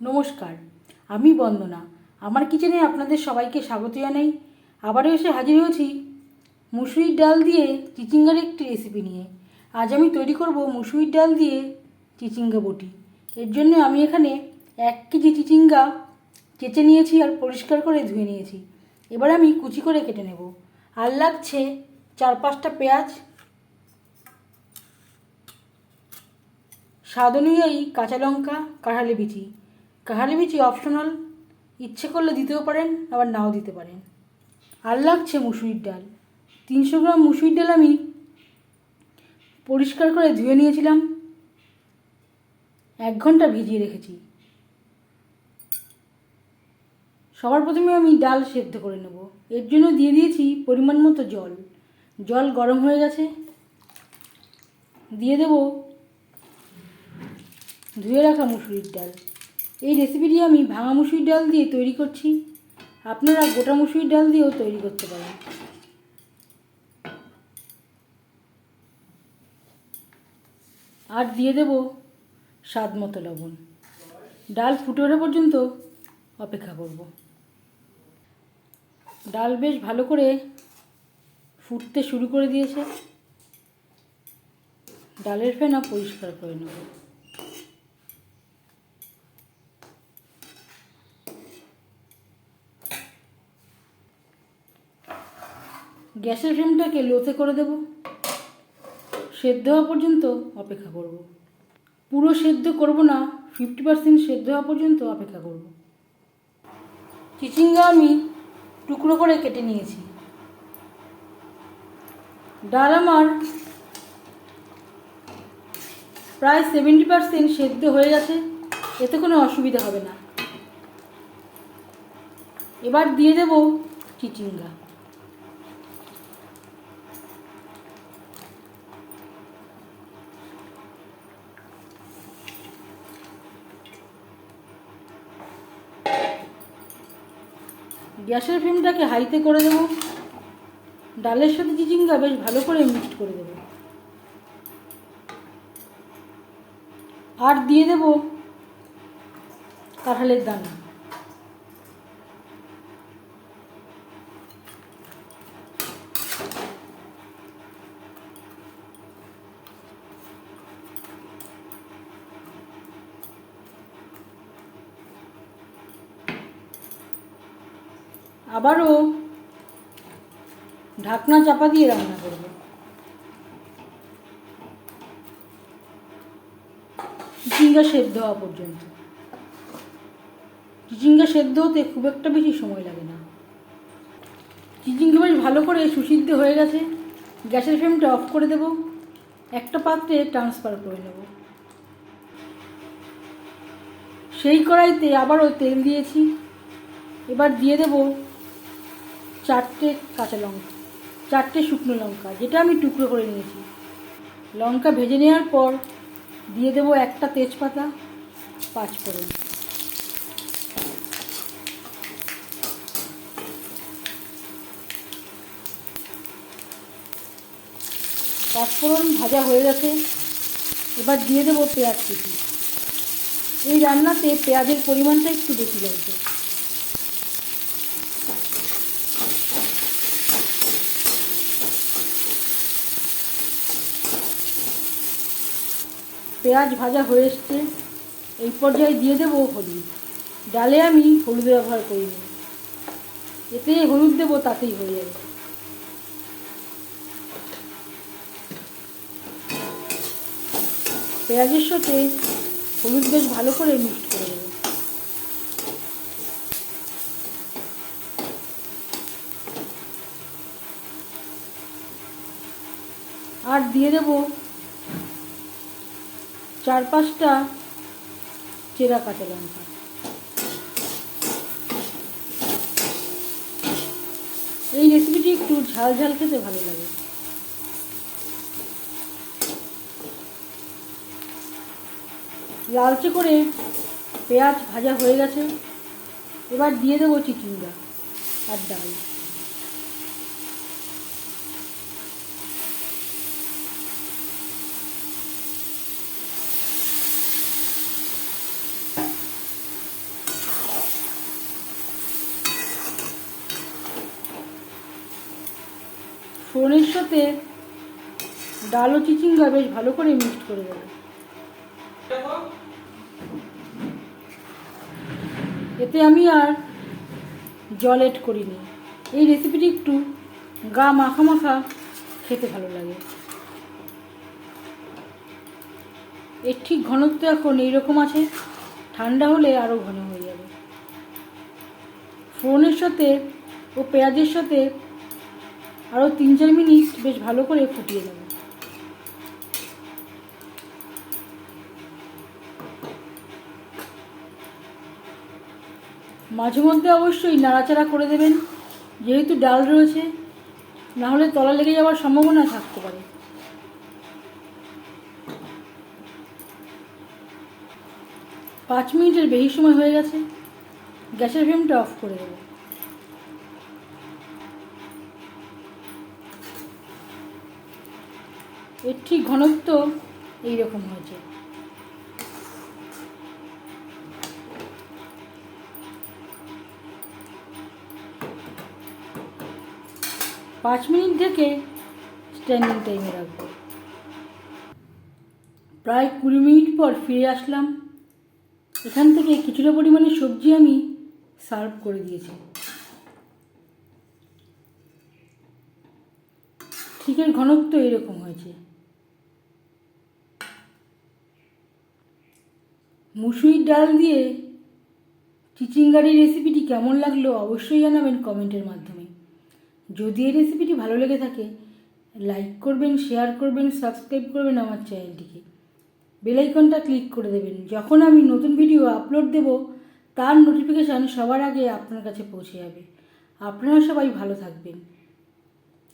নমস্কার, আমি বন্দনা। আমার কিচেনে আপনাদের সবাইকে স্বাগত জানাই। আবারও এসে হাজির হয়েছি মুসুরির ডাল দিয়ে চিচিঙ্গার একটি রেসিপি নিয়ে। আজ আমি তৈরি করব মুসুরির ডাল দিয়ে চিচিঙ্গা বটি। এর জন্য আমি এখানে এক কেজি চিচিঙ্গা চেঁচে নিয়েছি আর পরিষ্কার করে ধুয়ে নিয়েছি। এবার আমি কুচি করে কেটে নেব। আর লাগছে চার পাঁচটা পেঁয়াজ। স্বাদ অনুযায়ী কাঁচা লঙ্কা কাঁঠালি বিচি। কাঁঠালি বিচি অপশনাল ইচ্ছে করলে দিতেও পারেন, আবার নাও দিতে পারেন। আর লাগছে মুসুরির ডাল। তিনশো গ্রাম মুসুরির ডাল আমি পরিষ্কার করে ধুয়ে নিয়েছিলাম। এক ঘণ্টা ভিজিয়ে রেখেছি। সবার প্রথমে আমি ডাল সেদ্ধ করে নেব। এর জন্য দিয়ে দিয়েছি পরিমাণ মতো জল। জল গরম হয়ে গেছে। দিয়ে দেবো ধুয়ে রাখা মুসুরির ডাল। এই রেসিপিটি আমি ভাঙা মুসুরির ডাল দিয়ে তৈরি করছি। আপনারা গোটা মুসুরির ডাল দিয়েও তৈরি করতে পারেন। আর দিয়ে দেব স্বাদ মতো লবণ। ডাল ফুটে ওঠা পর্যন্ত অপেক্ষা করব। ডাল বেশ ভালো করে ফুটতে শুরু করে দিয়েছে। ডালের ফেনা পরিষ্কার করে নেব। গ্যাসের ফ্লেমটাকে লোতে করে দেব। সেদ্ধ হওয়া পর্যন্ত অপেক্ষা করব। পুরো সেদ্ধ করব না ফিফটি পার্সেন্ট সেদ্ধ হওয়া পর্যন্ত অপেক্ষা করব। চিচিঙ্গা আমি টুকরো করে কেটে নিয়েছি। ডাল আমার প্রায় সেভেন্টি পার্সেন্ট সেদ্ধ হয়ে গেছে, এতে কোনো অসুবিধা হবে না। এবার দিয়ে দেব চিচিঙ্গা। গ্যাসের ফ্লেমটাকে হাইতে করে দেবো। ডালের সাথে চিচিঙ্গা বেশ ভালো করে মিক্সড করে দেবো। আর দিয়ে দেব কাঁঠালের দানা। আবারও ঢাকনা চাপা দিয়ে রান্না করব। চিচিঙ্গা সেদ্ধ হওয়া পর্যন্ত। চিচিঙ্গা সেদ্ধ হতে খুব একটা বেশি সময় লাগে না। চিচিঙ্গা বেশ ভালো করে সুসিদ্ধ হয়ে গেছে। গ্যাসের ফ্লেমটা অফ করে দেব। একটা পাত্রে ট্রান্সফার করে নেব। সেই কড়াইতে আবারও তেল দিয়েছি। এবার দিয়ে দেব চারটে কাঁচা লঙ্কা, চারটে শুকনো লঙ্কা, যেটা আমি টুকরো করে নিয়েছি। লঙ্কা ভেজে নেওয়ার পর দিয়ে দেবো একটা তেজপাতা, পাঁচ ফোড়ন। পাঁচফোড়ন ভাজা হয়ে গেছে। এবার দিয়ে দেবো পেঁয়াজ কুচি। এই রান্নাতে পেঁয়াজের পরিমাণটা একটু বেশি লাগবে। পেঁয়াজ ভাজা হয়ে এসছে, এই পর্যায়ে দিয়ে দেবো হলুদ। ডালে আমি হলুদ ব্যবহার করিনি এতে হলুদ দেবো, তাতেই হয়ে যাবে। পেঁয়াজের সাথে হলুদ বেশ ভালো করে মিক্সড করে দেবো আর দিয়ে দেবো চার পাঁচটা চেরা কাঁচা লঙ্কা। এই রেসিপিটি একটু ঝাল ঝাল খেতে ভালো লাগে। লালচে করে পেঁয়াজ ভাজা হয়ে গেছে। এবার দিয়ে দেবো চিচিঙ্গা আর ডাল। ফোড়নের সাথে ডাল ও চিচিঙ্গা বেশ ভালো করে মিক্সড করে দেবো। এতে আমি আর জল এড করিনি। এই রেসিপিটি একটু গা মাখা মাখা খেতে ভালো লাগে। এর ঠিক ঘনত্ব এখন এইরকম আছে, ঠান্ডা হলে আরও ঘন হয়ে যাবে। ফোড়নের সাথে ও পেঁয়াজের সাথে আরও তিন চার মিনিট বেশ ভালো করে ফুটিয়ে নেব। মাঝে মধ্যে অবশ্যই নাড়াচাড়া করে দেবেন, যেহেতু ডাল রয়েছে, না হলে তলা লেগে যাওয়ার সম্ভাবনা থাকতে পারে। পাঁচ মিনিটের বেশি সময় হয়ে গেছে, গ্যাসের ফ্লেমটা অফ করে দেবো। এর ঠিক ঘনত্ব এইরকম হয়েছে। পাঁচ মিনিট থেকে স্ট্যান্ডিং টাইমে রাখব। প্রায় কুড়ি মিনিট পর ফিরে আসলাম। এখান থেকে কিছুটা পরিমাণে সবজি আমি সার্ভ করে দিয়েছি। ঠিকের ঘনত্ব এরকম হয়েছে। মুসুরির ডাল দিয়ে চিচিঙ্গারির রেসিপিটি কেমন লাগল অবশ্যই জানাবেন কমেন্টের মাধ্যমে। যদি এই রেসিপিটি ভালো লেগে থাকে লাইক করবেন শেয়ার করবেন সাবস্ক্রাইব করবেন আমার চ্যানেলটিকে বেলাইকনটা ক্লিক করে দেবেন। যখন আমি নতুন ভিডিও আপলোড দেব, তার নোটিফিকেশান সবার আগে আপনার কাছে পৌঁছে যাবে। আপনারা সবাই ভালো থাকবেন।